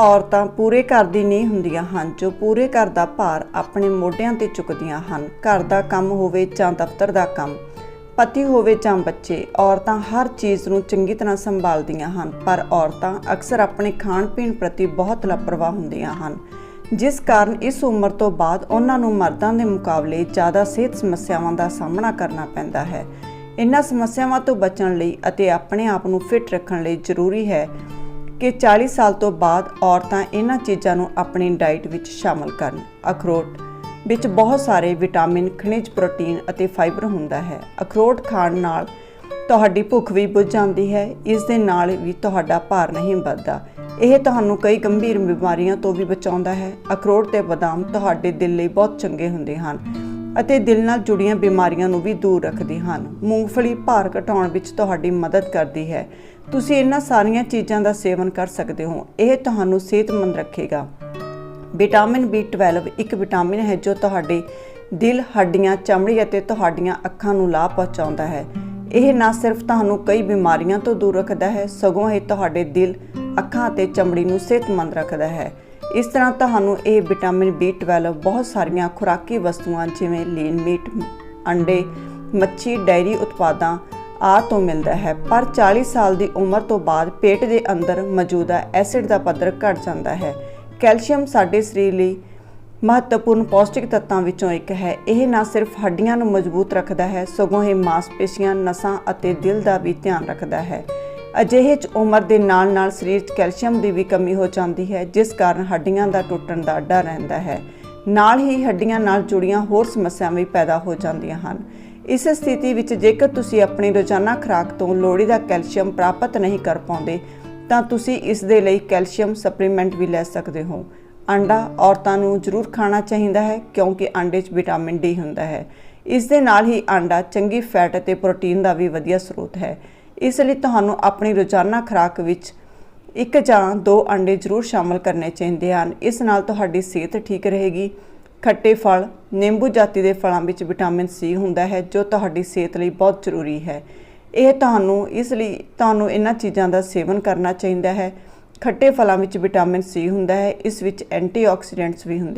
ਔਰਤਾਂ ਪੂਰੇ ਘਰ ਦੀ ਨਹੀਂ ਹੁੰਦੀਆਂ ਹਨ, ਜੋ ਪੂਰੇ ਘਰ ਦਾ ਭਾਰ ਆਪਣੇ ਮੋਢਿਆਂ ਤੇ ਚੁੱਕਦੀਆਂ ਹਨ। ਘਰ ਦਾ ਕੰਮ ਹੋਵੇ ਜਾਂ ਦਫ਼ਤਰ ਦਾ ਕੰਮ, ਪਤੀ ਹੋਵੇ ਜਾਂ ਬੱਚੇ, ਔਰਤਾਂ ਹਰ ਚੀਜ਼ ਨੂੰ ਚੰਗੀ ਤਰ੍ਹਾਂ ਸੰਭਾਲਦੀਆਂ ਹਨ, ਪਰ ਔਰਤਾਂ ਅਕਸਰ ਆਪਣੇ ਖਾਣ ਪੀਣ ਪ੍ਰਤੀ ਬਹੁਤ ਲਾਪਰਵਾਹ ਹੁੰਦੀਆਂ ਹਨ। ਜਿਸ ਕਾਰਨ ਇਸ ਉਮਰ ਤੋਂ ਬਾਅਦ ਉਹਨਾਂ ਨੂੰ ਮਰਦਾਂ ਦੇ ਮੁਕਾਬਲੇ ਜ਼ਿਆਦਾ ਸਿਹਤ ਸਮੱਸਿਆਵਾਂ ਦਾ ਸਾਹਮਣਾ ਕਰਨਾ ਪੈਂਦਾ ਹੈ। ਇਹਨਾਂ ਸਮੱਸਿਆਵਾਂ ਤੋਂ ਬਚਣ ਲਈ ਅਤੇ ਆਪਣੇ ਆਪ ਨੂੰ ਫਿੱਟ ਰੱਖਣ ਲਈ ਜ਼ਰੂਰੀ ਹੈ ਕਿ 40 ਸਾਲ ਤੋਂ ਬਾਅਦ ਔਰਤਾਂ ਇਹਨਾਂ ਚੀਜ਼ਾਂ ਨੂੰ ਆਪਣੀ ਡਾਈਟ ਵਿੱਚ ਸ਼ਾਮਲ ਕਰਨ। ਅਖਰੋਟ, ਵਿੱਚ ਬਹੁਤ ਸਾਰੇ ਵਿਟਾਮਿਨ, ਖਣਿਜ ਪ੍ਰੋਟੀਨ ਅਤੇ ਫਾਈਬਰ ਹੁੰਦਾ ਹੈ। ਅਖਰੋਟ ਖਾਣ ਨਾਲ ਤੁਹਾਡੀ ਭੁੱਖ ਵੀ ਬੁੱਝ ਜਾਂਦੀ ਹੈ, ਇਸ ਦੇ ਨਾਲ ਵੀ ਤੁਹਾਡਾ ਭਾਰ ਨਹੀਂ ਵੱਧਦਾ। ਇਹ ਤੁਹਾਨੂੰ ਕਈ ਗੰਭੀਰ ਬਿਮਾਰੀਆਂ ਤੋਂ ਵੀ ਬਚਾਉਂਦਾ ਹੈ। ਅਖਰੋਟ ਤੇ ਬਦਾਮ ਤੁਹਾਡੇ ਦਿਲ ਲਈ ਬਹੁਤ ਚੰਗੇ ਹੁੰਦੇ ਹਨ। ਅਤੇ ਦਿਲ ਨਾਲ ਜੁੜੀਆਂ ਬਿਮਾਰੀਆਂ ਨੂੰ ਵੀ ਦੂਰ ਰੱਖਦੇ ਹਨ ਮੂੰਗਫਲੀ ਭਾਰ ਘਟਾਉਣ ਵਿੱਚ ਤੁਹਾਡੀ ਮਦਦ ਕਰਦੀ ਹੈ ਤੁਸੀਂ ਇਹਨਾਂ ਸਾਰੀਆਂ ਚੀਜ਼ਾਂ ਦਾ ਸੇਵਨ ਕਰ ਸਕਦੇ ਹੋ ਇਹ ਤੁਹਾਨੂੰ ਸਿਹਤਮੰਦ ਰੱਖੇਗਾ ਵਿਟਾਮਿਨ B12 ਇੱਕ ਵਿਟਾਮਿਨ ਹੈ ਜੋ ਤੁਹਾਡੇ ਦਿਲ, ਹੱਡੀਆਂ, ਚਮੜੀ ਅਤੇ ਤੁਹਾਡੀਆਂ ਅੱਖਾਂ ਨੂੰ ਲਾਭ ਪਹੁੰਚਾਉਂਦਾ ਹੈ। ਇਹ ਨਾ ਸਿਰਫ ਤੁਹਾਨੂੰ ਕਈ ਬਿਮਾਰੀਆਂ ਤੋਂ ਦੂਰ ਰੱਖਦਾ ਹੈ, ਸਗੋਂ ਇਹ ਤੁਹਾਡੇ ਦਿਲ, ਅੱਖਾਂ ਅਤੇ ਚਮੜੀ ਨੂੰ ਸਿਹਤਮੰਦ ਰੱਖਦਾ ਹੈ। ਇਸ ਤਰ੍ਹਾਂ ਤੁਹਾਨੂੰ ਇਹ ਵਿਟਾਮਿਨ B12 ਬਹੁਤ ਸਾਰੀਆਂ ਖੁਰਾਕੀ ਵਸਤੂਆਂ ਜਿਵੇਂ ਲੀਨ ਮੀਟ, ਅੰਡੇ, ਮੱਛੀ, ਡਾਇਰੀ ਉਤਪਾਦਾਂ ਆ ਤੋਂ ਮਿਲਦਾ ਹੈ। ਪਰ 40 ਸਾਲ ਦੀ ਉਮਰ ਤੋਂ ਬਾਅਦ ਪੇਟ ਦੇ ਅੰਦਰ ਮੌਜੂਦਾ ਐਸਿਡ ਦਾ ਪੱਧਰ ਘਟ ਜਾਂਦਾ ਹੈ। ਕੈਲਸ਼ੀਅਮ ਸਾਡੇ ਸਰੀਰ ਲਈ ਮਹੱਤਵਪੂਰਨ ਪੌਸ਼ਟਿਕ ਤੱਤਾਂ ਵਿੱਚੋਂ ਇੱਕ ਹੈ। ਇਹ ਨਾ ਸਿਰਫ ਹੱਡੀਆਂ ਨੂੰ ਮਜ਼ਬੂਤ ਰੱਖਦਾ ਹੈ ਸਗੋਂ ਇਹ ਮਾਸਪੇਸ਼ੀਆਂ ਨਸਾਂ ਅਤੇ ਦਿਲ ਦਾ ਵੀ ਧਿਆਨ ਰੱਖਦਾ ਹੈ। ਅਜਿਹੇ ਚ ਉਮਰ ਦੇ ਨਾਲ-ਨਾਲ ਸਰੀਰ 'ਚ ਕੈਲਸ਼ੀਅਮ ਦੀ ਵੀ ਕਮੀ ਹੋ ਜਾਂਦੀ ਹੈ, ਜਿਸ ਕਾਰਨ ਹੱਡੀਆਂ ਦਾ ਟੁੱਟਣ ਦਾ ਡਰ ਰਹਿੰਦਾ ਹੈ। ਨਾਲ ਹੀ ਹੱਡੀਆਂ ਨਾਲ ਜੁੜੀਆਂ ਹੋਰ ਸਮੱਸਿਆਵਾਂ ਵੀ ਪੈਦਾ ਹੋ ਜਾਂਦੀਆਂ ਹਨ। ਇਸ ਸਥਿਤੀ ਵਿੱਚ ਜੇਕਰ ਤੁਸੀਂ ਆਪਣੀ ਰੋਜ਼ਾਨਾ ਖੁਰਾਕ ਤੋਂ ਲੋੜੀਦਾ ਕੈਲਸ਼ੀਅਮ ਪ੍ਰਾਪਤ ਨਹੀਂ ਕਰ ਪਾਉਂਦੇ, ਤਾਂ ਤੁਸੀਂ ਇਸ ਦੇ ਲਈ ਕੈਲਸ਼ੀਅਮ ਸਪਲੀਮੈਂਟ ਵੀ ਲੈ ਸਕਦੇ ਹੋ। ਅੰਡਾ ਔਰਤਾਂ ਨੂੰ ਜ਼ਰੂਰ ਖਾਣਾ ਚਾਹੀਦਾ ਹੈ, ਕਿਉਂਕਿ ਅੰਡੇ 'ਚ ਵਿਟਾਮਿਨ ਡੀ ਹੁੰਦਾ ਹੈ। ਇਸ ਦੇ ਨਾਲ ਹੀ ਅੰਡਾ ਚੰਗੀ ਫੈਟ ਅਤੇ ਪ੍ਰੋਟੀਨ ਦਾ ਵੀ ਵਧੀਆ ਸਰੋਤ ਹੈ। ਇਸ ਲਈ ਤੁਹਾਨੂੰ ਆਪਣੀ ਰੋਜ਼ਾਨਾ ਖੁਰਾਕ ਵਿੱਚ ਇੱਕ ਜਾਂ ਦੋ ਅੰਡੇ ਜ਼ਰੂਰ ਸ਼ਾਮਲ ਕਰਨੇ ਚਾਹੀਦੇ ਹਨ। ਇਸ ਨਾਲ ਤੁਹਾਡੀ ਸਿਹਤ ਠੀਕ ਰਹੇਗੀ। ਖੱਟੇ ਫਲ, ਨਿੰਬੂ ਜਾਤੀ ਦੇ ਫਲਾਂ ਵਿੱਚ ਵਿਟਾਮਿਨ ਸੀ ਹੁੰਦਾ ਹੈ, ਜੋ ਤੁਹਾਡੀ ਸਿਹਤ ਲਈ ਬਹੁਤ ਜ਼ਰੂਰੀ ਹੈ। ਇਹ ਤੁਹਾਨੂੰ, ਇਸ ਲਈ ਤੁਹਾਨੂੰ ਇਹਨਾਂ ਚੀਜ਼ਾਂ ਦਾ ਸੇਵਨ ਕਰਨਾ ਚਾਹੀਦਾ ਹੈ। ਖੱਟੇ ਫਲਾਂ ਵਿੱਚ ਵਿਟਾਮਿਨ ਸੀ ਹੁੰਦਾ ਹੈ, ਇਸ ਵਿੱਚ ਐਂਟੀਆਕਸੀਡੈਂਟਸ ਵੀ ਹੁੰਦੇ